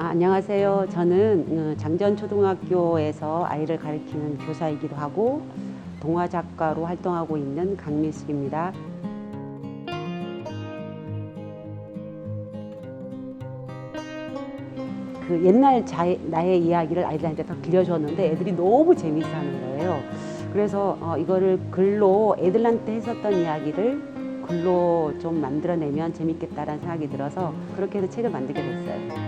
아, 안녕하세요. 저는 어, 장전초등학교에서 아이를 가르치는 교사이기도 하고 동화 작가로 활동하고 있는 강미숙입니다. 그 옛날 자의, 나의 이야기를 아이들한테 다 들려줬는데 애들이 너무 재미있어 하는 거예요. 그래서 어, 이거를 글로 애들한테 했었던 이야기를 글로 좀 만들어내면 재밌겠다라는 생각이 들어서 그렇게 해서 책을 만들게 됐어요.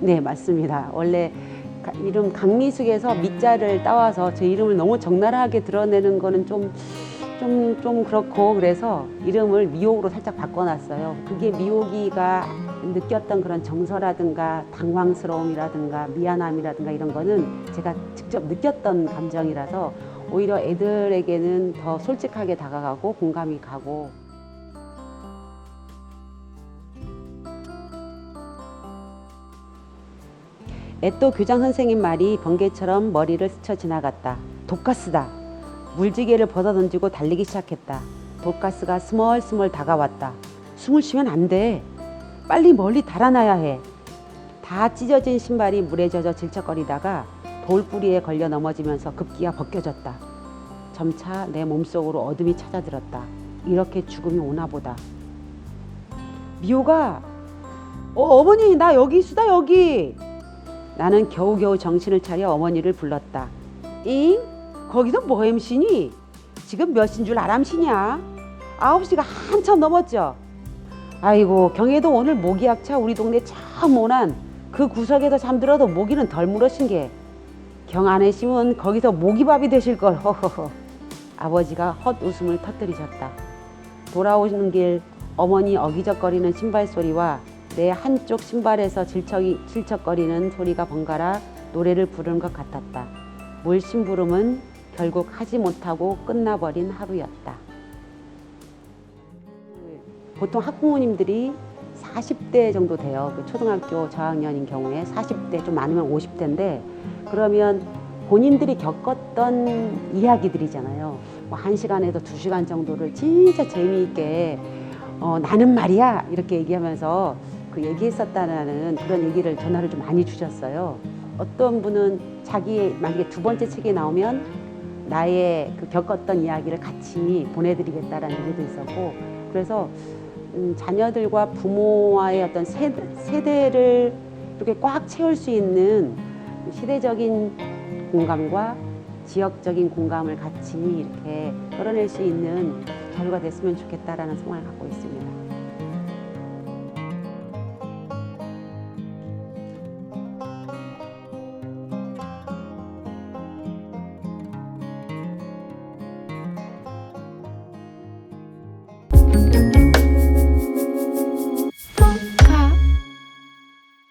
네, 맞습니다. 원래 가- 이름 강미숙에서 밑자를 따와서 제 이름을 너무 적나라하게 드러내는 거는 좀, 좀, 좀 그렇고 그래서 이름을 미옥으로 살짝 바꿔놨어요. 그게 미옥이가 느꼈던 그런 정서라든가 당황스러움이라든가 미안함이라든가 이런 거는 제가 직접 느꼈던 감정이라서 오히려 애들에게는 더 솔직하게 다가가고 공감이 가고 애또 교장 선생님 말이 번개처럼 머리를 스쳐 지나갔다. 독가스다. 물지개를 벗어 던지고 달리기 시작했다. 독가스가 스멀스멀 다가왔다. 숨을 쉬면 안 돼. 빨리 멀리 달아나야 해. 다 찢어진 신발이 물에 젖어 질척거리다가 돌뿌리에 걸려 넘어지면서 급기야 벗겨졌다. 점차 내 몸속으로 어둠이 찾아들었다. 이렇게 죽음이 오나 보다. 미호가 어, 어머니 나 여기 있수다 여기. 나는 겨우겨우 정신을 차려 어머니를 불렀다. 잉? 거기서 뭐 햄시니? 지금 몇인 줄 아람시냐? 아홉 시가 한참 넘었죠. 아이고 경혜도 오늘 모기 약차 우리 동네 참 모난 그 구석에서 잠들어도 모기는 덜 물으신 게 경안에 심은 거기서 모기밥이 되실 걸 허허허. 아버지가 헛 웃음을 터뜨리셨다. 돌아오는 길 어머니 어기적거리는 신발 소리와 내 한쪽 신발에서 질척이, 질척거리는 소리가 번갈아 노래를 부르는 것 같았다. 물심부름은 결국 하지 못하고 끝나버린 하루였다. 보통 학부모님들이 40대 정도 돼요. 그 초등학교 저학년인 경우에 40대 좀 많으면 50대인데 그러면 본인들이 겪었던 이야기들이잖아요. 뭐한 시간에도 두 시간 정도를 진짜 재미있게 어, 나는 말이야 이렇게 얘기하면서 그 얘기했었다는 그런 얘기를 전화를 좀 많이 주셨어요. 어떤 분은 자기 만약에 두 번째 책이 나오면 나의 그 겪었던 이야기를 같이 보내드리겠다라는 얘기도 있었고 그래서 음, 자녀들과 부모와의 어떤 세대, 세대를 이렇게 꽉 채울 수 있는 시대적인 공감과 지역적인 공감을 같이 이렇게 끌어낼 수 있는 자료가 됐으면 좋겠다라는 소망을 갖고 있습니다.